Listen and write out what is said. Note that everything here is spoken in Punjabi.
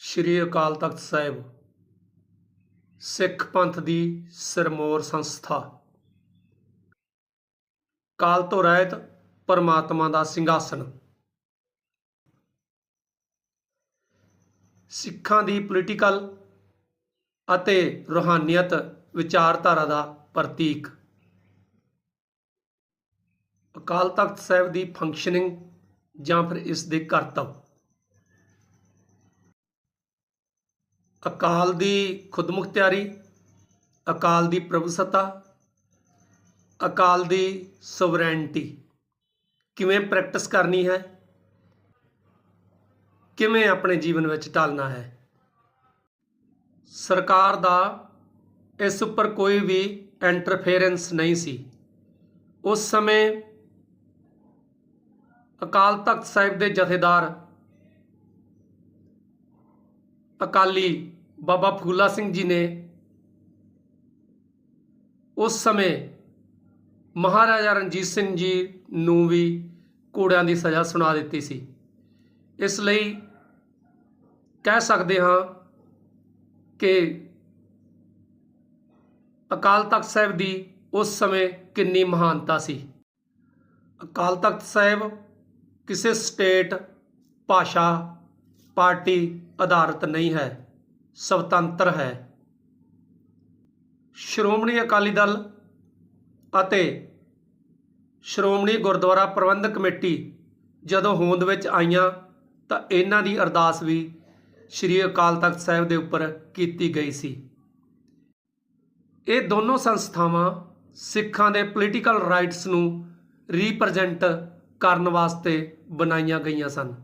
ਸ੍ਰੀ ਅਕਾਲ ਤਖਤ ਸਾਹਿਬ, ਸਿੱਖ ਪੰਥ ਦੀ ਸਿਰਮੌਰ ਸੰਸਥਾ। ਕਾਲ ਤੋਂ ਰਹਿਤ ਪਰਮਾਤਮਾ ਦਾ ਸਿੰਘਾਸਨ। ਸਿੱਖਾਂ ਦੀ ਪੋਲੀਟੀਕਲ ਅਤੇ ਰੂਹਾਨੀਅਤ ਵਿਚਾਰਧਾਰਾ ਦਾ ਪ੍ਰਤੀਕ। ਅਕਾਲ ਤਖਤ ਸਾਹਿਬ ਦੀ ਫੰਕਸ਼ਨਿੰਗ ਜਾਂ ਫਿਰ ਇਸ ਦੇ ਕਰਤੱਵ। ਅਕਾਲ ਦੀ ਖੁਦਮੁਖਤਿਆਰੀ ਅਕਾਲ ਦੀ ਪ੍ਰਭੂਸੱਤਾ, ਅਕਾਲ ਦੀ ਸੋਵਰੈਂਟੀ ਕਿਵੇਂ ਪ੍ਰੈਕਟਿਸ ਕਰਨੀ ਹੈ? ਕਿਵੇਂ ਆਪਣੇ ਜੀਵਨ ਵਿੱਚ ਢਾਲਣਾ ਹੈ? ਸਰਕਾਰ ਦਾ ਇਸ ਉੱਪਰ ਕੋਈ ਵੀ ਇੰਟਰਫੇਰੈਂਸ ਨਹੀਂ ਸੀ। ਉਸ ਸਮੇਂ ਅਕਾਲ ਤਖਤ ਸਾਹਿਬ ਦੇ ਜਥੇਦਾਰ ਅਕਾਲੀ ਬਾਬਾ ਫੂਲਾ ਸਿੰਘ ਜੀ ਨੇ ਉਸ ਸਮੇਂ ਮਹਾਰਾਜਾ ਰਣਜੀਤ ਸਿੰਘ ਜੀ ਨੂੰ ਵੀ ਕੋੜਿਆਂ ਦੀ ਸਜ਼ਾ ਸੁਣਾ ਦਿੱਤੀ ਸੀ। ਇਸ ਲਈ ਕਹਿ ਸਕਦੇ ਹਾਂ ਕਿ ਅਕਾਲ ਤਖਤ ਸਾਹਿਬ ਦੀ ਉਸ ਸਮੇਂ ਕਿੰਨੀ ਮਹਾਨਤਾ ਸੀ। ਅਕਾਲ ਤਖਤ ਸਾਹਿਬ ਕਿਸੇ ਸਟੇਟ ਭਾਸ਼ਾ ਪਾਰਟੀ ਆਧਾਰਿਤ ਨਹੀਂ ਹੈ ਸੁਤੰਤਰ ਹੈ। ਸ਼੍ਰੋਮਣੀ ਅਕਾਲੀ ਦਲ ਅਤੇ ਸ਼੍ਰੋਮਣੀ ਗੁਰਦੁਆਰਾ ਪ੍ਰਬੰਧਕ ਕਮੇਟੀ ਜਦੋਂ ਹੋਂਦ ਵਿੱਚ ਆਈਆਂ ਤਾਂ ਇਹਨਾਂ ਦੀ ਅਰਦਾਸ ਵੀ ਸ੍ਰੀ ਅਕਾਲ ਤਖਤ ਸਾਹਿਬ ਦੇ ਉੱਪਰ ਕੀਤੀ ਗਈ ਸੀ। ਇਹ ਦੋਨੋਂ ਸੰਸਥਾਵਾਂ ਸਿੱਖਾਂ ਦੇ ਪੋਲੀਟੀਕਲ ਰਾਈਟਸ ਨੂੰ ਰੀਪ੍ਰੈਜ਼ੈਂਟ ਕਰਨ ਵਾਸਤੇ ਬਣਾਈਆਂ ਗਈਆਂ ਸਨ।